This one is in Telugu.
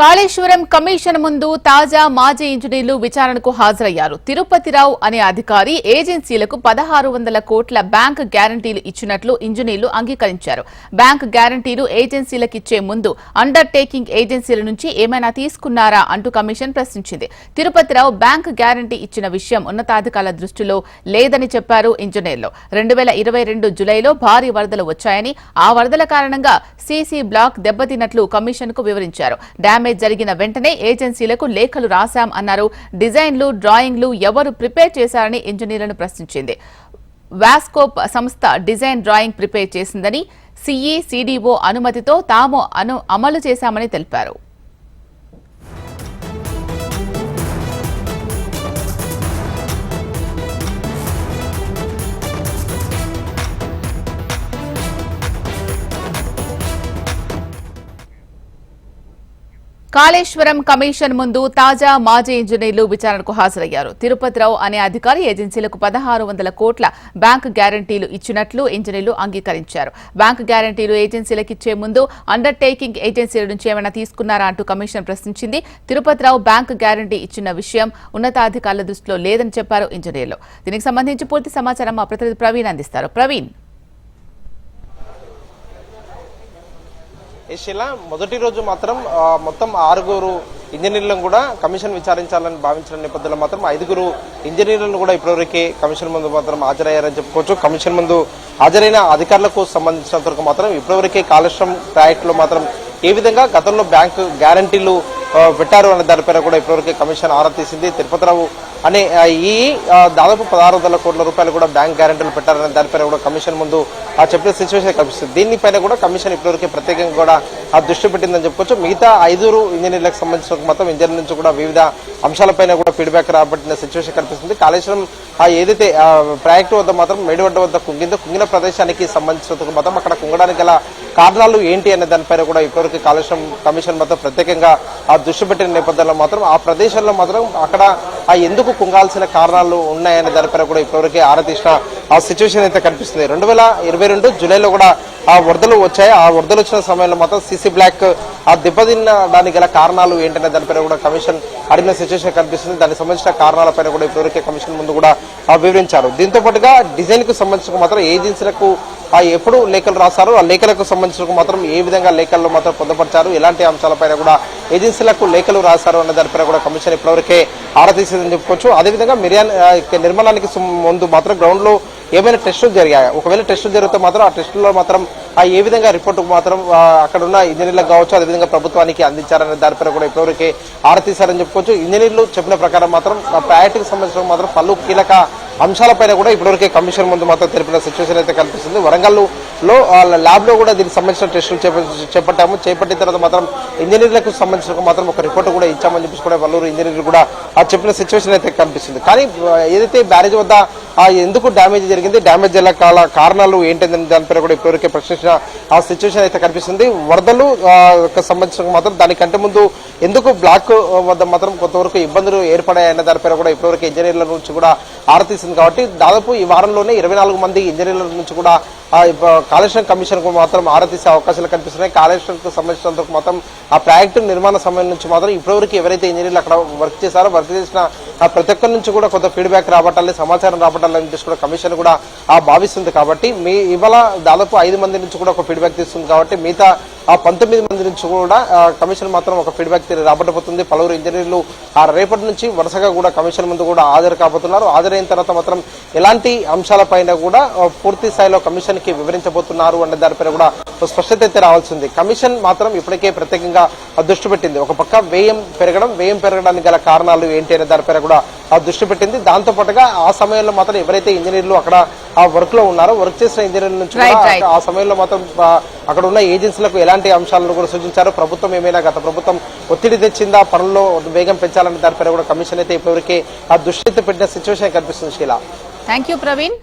కాళేశ్వరం కమిషన్ ముందు తాజా మాజీ ఇంజనీర్లు విచారణకు హాజరయ్యారు. తిరుపతిరావు అనే అధికారి ఏజెన్సీలకు పదహారు వందల కోట్ల బ్యాంక్ గ్యారంటీలు ఇచ్చినట్లు ఇంజనీర్లు అంగీకరించారు. బ్యాంక్ గ్యారంటీలు ఏజెన్సీలకు ఇచ్చే ముందు అండర్ టేకింగ్ ఏజెన్సీల నుంచి ఏమైనా తీసుకున్నారా అంటూ కమిషన్ ప్రశ్నించింది. తిరుపతిరావు బ్యాంక్ గ్యారంటీ ఇచ్చిన విషయం ఉన్నతాధికారుల దృష్టిలో లేదని చెప్పారు ఇంజనీర్లు. రెండు వేల ఇరవై రెండు జులైలో భారీ వరదలు వచ్చాయని ఆ వరదల కారణంగా సీసీ బ్లాక్ దెబ్బతిన్నట్లు కమిషన్కు వివరించారు డ్యామేజ్ జరిగిన వెంటనే ఏజెన్సీలకు లేఖలు రాశాం అన్నారు. డిజైన్లు డ్రాయింగ్లు ఎవరు ప్రిపేర్ చేశారని ఇంజనీర్లను ప్రశ్నించింది. వాస్కోప్ సంస్థ డిజైన్ డ్రాయింగ్ ప్రిపేర్ చేసిందని సిఈ సిడిఓ అనుమతితో తాము అమలు చేశామని తెలిపారు. కాళేశ్వరం కమిషన్ ముందు తాజా మాజీ ఇంజనీర్లు విచారణకు హాజరయ్యారు. తిరుపతిరావు అనే అధికారి ఏజెన్సీలకు పదహారు వందల కోట్ల బ్యాంకు గ్యారంటీలు ఇచ్చినట్లు ఇంజనీర్లు అంగీకరించారు. బ్యాంకు గ్యారంటీలు ఏజెన్సీలకు ఇచ్చే ముందు అండర్ టేకింగ్ ఏజెన్సీల నుంచి ఏమైనా తీసుకున్నారా అంటూ కమిషన్ ప్రశ్నించింది. తిరుపతిరావు బ్యాంకు గ్యారంటీ ఇచ్చిన విషయం ఉన్నతాధికారుల దృష్టిలో లేదని చెప్పారు ఇంజనీర్లు. దీనికి సంబంధించి పూర్తి సమాచారం మా ప్రతినిధి ప్రవీణ్ అందిస్తారు. ప్రవీణ్. ఈ మొదటి రోజు మాత్రం మొత్తం ఆరుగురు ఇంజనీర్లను కూడా కమిషన్ విచారించాలని భావించిన నేపథ్యంలో మాత్రం ఐదుగురు ఇంజనీర్లను కూడా ఇప్పటివరకే కమిషన్ ముందు మాత్రం హాజరయ్యారని చెప్పుకోవచ్చు. కమిషన్ ముందు హాజరైన అధికారులకు సంబంధించినంత వరకు మాత్రం ఇప్పటివరకే కాలుష్యం ప్రాజెక్టులో మాత్రం ఏ విధంగా గతంలో బ్యాంకు గ్యారంటీలు పెట్టారు అనే దానిపైన కూడా ఇప్పటివరకే కమిషన్ ఆరా తీసింది. తిరుపతిరావు అనే ఈ దాదాపు పదహారు వందల కోట్ల రూపాయలు కూడా బ్యాంక్ గ్యారెంటీలు పెట్టారని దానిపైన కూడా కమిషన్ ముందు ఆ చెప్పిన సిచ్యువేషన్ కనిపిస్తుంది? దీనిపైన కూడా కమిషన్ ఇప్పటివరకు ప్రత్యేకంగా కూడా ఆ దృష్టి పెట్టిందని చెప్పుకోవచ్చు మిగతా ఐదుగురు ఇంజనీర్లకు సంబంధించిన మొత్తం ఇంజనీర్ నుంచి కూడా వివిధ అంశాలపైన కూడా ఫీడ్బ్యాక్ రాబట్టిన సిచ్యువేషన్ కనిపిస్తుంది. కాళేశ్వరం ఆ ఏదైతే ప్రాజెక్టు వద్ద మాత్రం మేడివడ్డ వద్ద కుంగిందో కుంగిన ప్రదేశానికి సంబంధించినందుకు మాత్రం అక్కడ కుంగడానికి గల కారణాలు ఏంటి అనే దానిపైన కూడా ఇప్పటివరకు కాళేశ్వరం కమిషన్ మాత్రం ప్రత్యేకంగా ఆ దృష్టి పెట్టిన నేపథ్యంలో మాత్రం ఆ ప్రదేశంలో మాత్రం అక్కడ ఆ ఎందుకు కుంగాల్సిన కారణాలు ఉన్నాయనే దానిపైన కూడా ఇప్పటివరకు ఆరా తీసిన ఆ సిచ్యువేషన్ అయితే కనిపిస్తుంది. రెండు వేల ఇరవై రెండు జూలైలో కూడా ఆ వరదలు వచ్చాయి. ఆ వరదలు వచ్చిన సమయంలో మాత్రం సీసీ బ్లాక్ ఆ దెబ్బతిన్నడానికి గల కారణాలు ఏంటనే దానిపైన కూడా కమిషన్ అడిగిన సిచ్యువేషన్ కనిపిస్తుంది. దానికి సంబంధించిన కారణాలపైన కూడా ఇప్పటివరకే కమిషన్ ముందు కూడా వివరించారు. దీంతో పాటుగా డిజైన్కు సంబంధించిన మాత్రం ఏజెన్సీలకు ఎప్పుడు లేఖలు రాశారు ఆ లేఖలకు సంబంధించిన మాత్రం ఏ విధంగా లేఖల్లో మాత్రం పొందపరిచారు ఎలాంటి అంశాలపైన కూడా ఏజెన్సీలకు లేఖలు రాశారు అనే దానిపైన కూడా కమిషన్ ఇప్పటివరకే ఆరా చెప్పుకోవచ్చు. అదేవిధంగా మిర్యాన్ నిర్మాణానికి ముందు మాత్రం గ్రౌండ్లో ఏమైనా టెస్టులు జరిగాయి? ఒకవేళ టెస్టులు జరిగితే మాత్రం ఆ టెస్టుల్లో మాత్రం ఆ ఏ విధంగా రిపోర్ట్ మాత్రం అక్కడ ఉన్న ఇంజనీర్లకు కావచ్చు అదేవిధంగా ప్రభుత్వానికి అందించారనే దానిపైన కూడా ఇప్పటివరకే ఆరా తీశారని చెప్పుకోవచ్చు. ఇంజనీర్లు చెప్పిన ప్రకారం మాత్రం ఆ సంబంధించిన మాత్రం పలు కీలక అంశాలపైన కూడా ఇప్పటివరకే కమిషన్ ముందు మాత్రం తెలిపిన సిచ్యువేషన్ అయితే కనిపిస్తుంది. వరంగల్లో ల్యాబ్లో కూడా దీనికి సంబంధించిన టెస్టులు చేపట్టాము. చేపట్టిన తర్వాత మాత్రం ఇంజనీర్లకు సంబంధించిన మాత్రం ఒక రిపోర్ట్ కూడా ఇచ్చామని చెప్పేసి కూడా వల్లూరు ఇంజనీర్లు కూడా ఆ చెప్పిన సిచ్యువేషన్ అయితే కనిపిస్తుంది. కానీ ఏదైతే బ్యారేజ్ వద్ద ఎందుకు డ్యామేజ్ జరిగింది డ్యామేజ్ ఎలా కాల కారణాలు ఏంటని దానిపైన కూడా ఇప్పటివరకే ప్రశ్నించిన ఆ సిచ్యువేషన్ అయితే కనిపిస్తుంది. వరదలు సంబంధించిన మాత్రం దానికంటే ముందు ఎందుకు బ్లాక్ వద్ద మాత్రం కొంతవరకు ఇబ్బందులు ఏర్పడాయన్న దానిపైన కూడా ఇప్పటివరకు ఇంజనీర్ల నుంచి కూడా చేసింది కాబట్టి దాదాపు ఈ వారంలోనే ఇరవై నాలుగు మంది ఇంజనీర్ల నుంచి కూడా కాళేశ్వరం కమిషన్కు మాత్రం ఆరతీసే అవకాశాలు కనిపిస్తున్నాయి. కాళేశ్వరంకు సంబంధించినందుకు మాత్రం ఆ ప్రాజెక్టు నిర్మాణ సమయం నుంచి మాత్రం ఇప్పటివరకు ఎవరైతే ఇంజనీర్లు అక్కడ వర్క్ చేశారో వర్క్ చేసిన ప్రతి ఒక్కరి నుంచి కూడా కొంత ఫీడ్బ్యాక్ రాబట్టాలి సమాచారం రాబట్టాలని చెప్పేసి కూడా కమిషన్ కూడా భావిస్తుంది కాబట్టి మీ ఇవాళ దాదాపు ఐదు మంది నుంచి కూడా ఒక ఫీడ్బ్యాక్ తీస్తుంది కాబట్టి మిగతా ఆ పంతొమ్మిది మంది నుంచి కూడా కమిషన్ మాత్రం ఒక ఫీడ్బ్యాక్ రాబట్టబోతుంది. పలువురు ఇంజనీర్లు ఆ రేపటి నుంచి వరుసగా కూడా కమిషన్ ముందు కూడా హాజరు కాబోతున్నారు. హాజరైన తర్వాత మాత్రం ఎలాంటి అంశాలపైన కూడా పూర్తి స్థాయిలో కమిషన్కి వివరించబోతున్నారు అనే దానిపైన కూడా స్పష్టత అయితే రావాల్సింది. కమిషన్ మాత్రం ఇప్పటికే ప్రత్యేకంగా దృష్టి పెట్టింది. ఒక పక్క వ్యయం పెరగడం వ్యయం పెరగడానికి గల కారణాలు ఏంటి అనే దానిపైన కూడా ఆ దృష్టి పెట్టింది. దాంతో పాటుగా ఆ సమయంలో మాత్రం ఎవరైతే ఇంజనీర్లు అక్కడ ఆ వర్క్లో ఉన్నారో వర్క్ చేసిన ఇంజనీర్ల నుంచి. ఆ సమయంలో మాత్రం అక్కడ ఉన్న ఏజెన్సీలకు ఎలాంటి అంశాలను కూడా సూచించారు. ప్రభుత్వం ఏమైనా గత ప్రభుత్వం ఒత్తిడి తెచ్చిందా పనుల్లో వేగం పెంచాలనే దానిపైన కూడా కమిషన్ అయితే ఇప్పటివరకే ఆ దృష్టి అయితే పెట్టిన సిచ్యువేషన్ కనిపిస్తుంది శీలా థ్యాంక్ యూ ప్రవీణ్